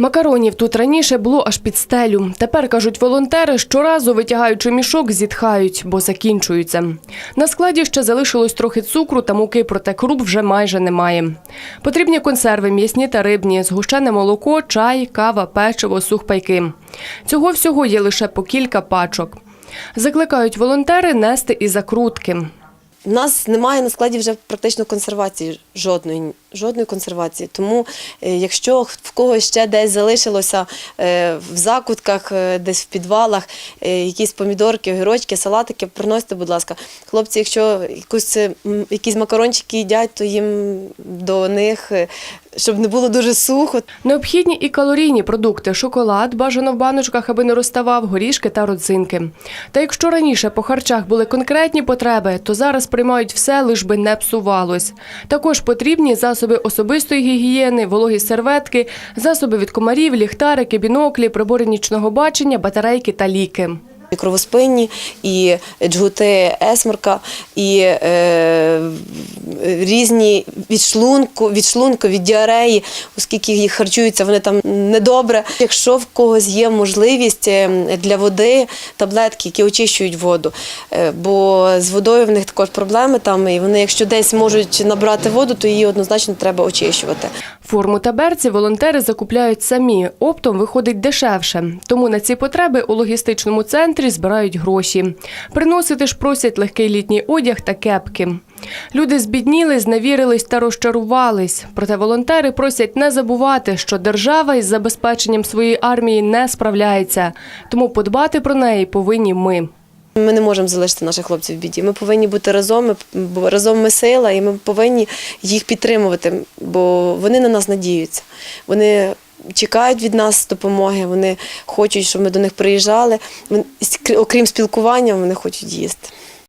Макаронів тут раніше було аж під стелю. Тепер, кажуть волонтери, щоразу витягаючи мішок, зітхають, бо закінчуються. На складі ще залишилось трохи цукру та муки, проте круп вже майже немає. Потрібні консерви м'ясні та рибні, згущене молоко, чай, кава, печиво, сухпайки. Цього всього є лише по кілька пачок. Закликають волонтери нести і закрутки. У нас немає на складі вже практично консервації жодної, жодної консервації. Тому, е, якщо в когось ще десь залишилося е, в закутках, е, десь в підвалах, якісь помідорки, огірочки, салатики, приносите, будь ласка. Хлопці, якщо якусь, якісь макарончики їдять, то їм до них, щоб не було дуже сухо. Необхідні і калорійні продукти: шоколад, бажано в баночках, аби не розставав, горішки та родзинки. Та якщо раніше по харчах були конкретні потреби, то зараз приймають все, лиш би не псувалось. Також потрібні засоби особистої гігієни, вологі серветки, засоби від комарів, ліхтарики, біноклі, прибори нічного бачення, батарейки та ліки. І кровоспинні, і джгути есмерка, і е, різні від шлунку, від шлунку, від діареї, оскільки їх харчуються, вони там недобре. Якщо в когось є можливість е, для води, таблетки, які очищують воду, е, бо з водою в них також проблеми там, і вони, якщо десь можуть набрати воду, то її однозначно треба очищувати. Форму та берці волонтери закупляють самі. Оптом виходить дешевше. Тому на ці потреби у логістичному центрі збирають гроші. Приносити ж просять легкий літній одяг та кепки. Люди збідніли, зневірились та розчарувались. Проте волонтери просять не забувати, що держава із забезпеченням своєї армії не справляється. Тому подбати про неї повинні ми. Ми не можемо залишити наших хлопців в біді. Ми повинні бути разом, ми- разом ми сила, і ми повинні їх підтримувати, бо вони на нас надіються. Вони чекають від нас допомоги, вони хочуть, щоб ми до них приїжджали. Окрім спілкування, вони хочуть їсти.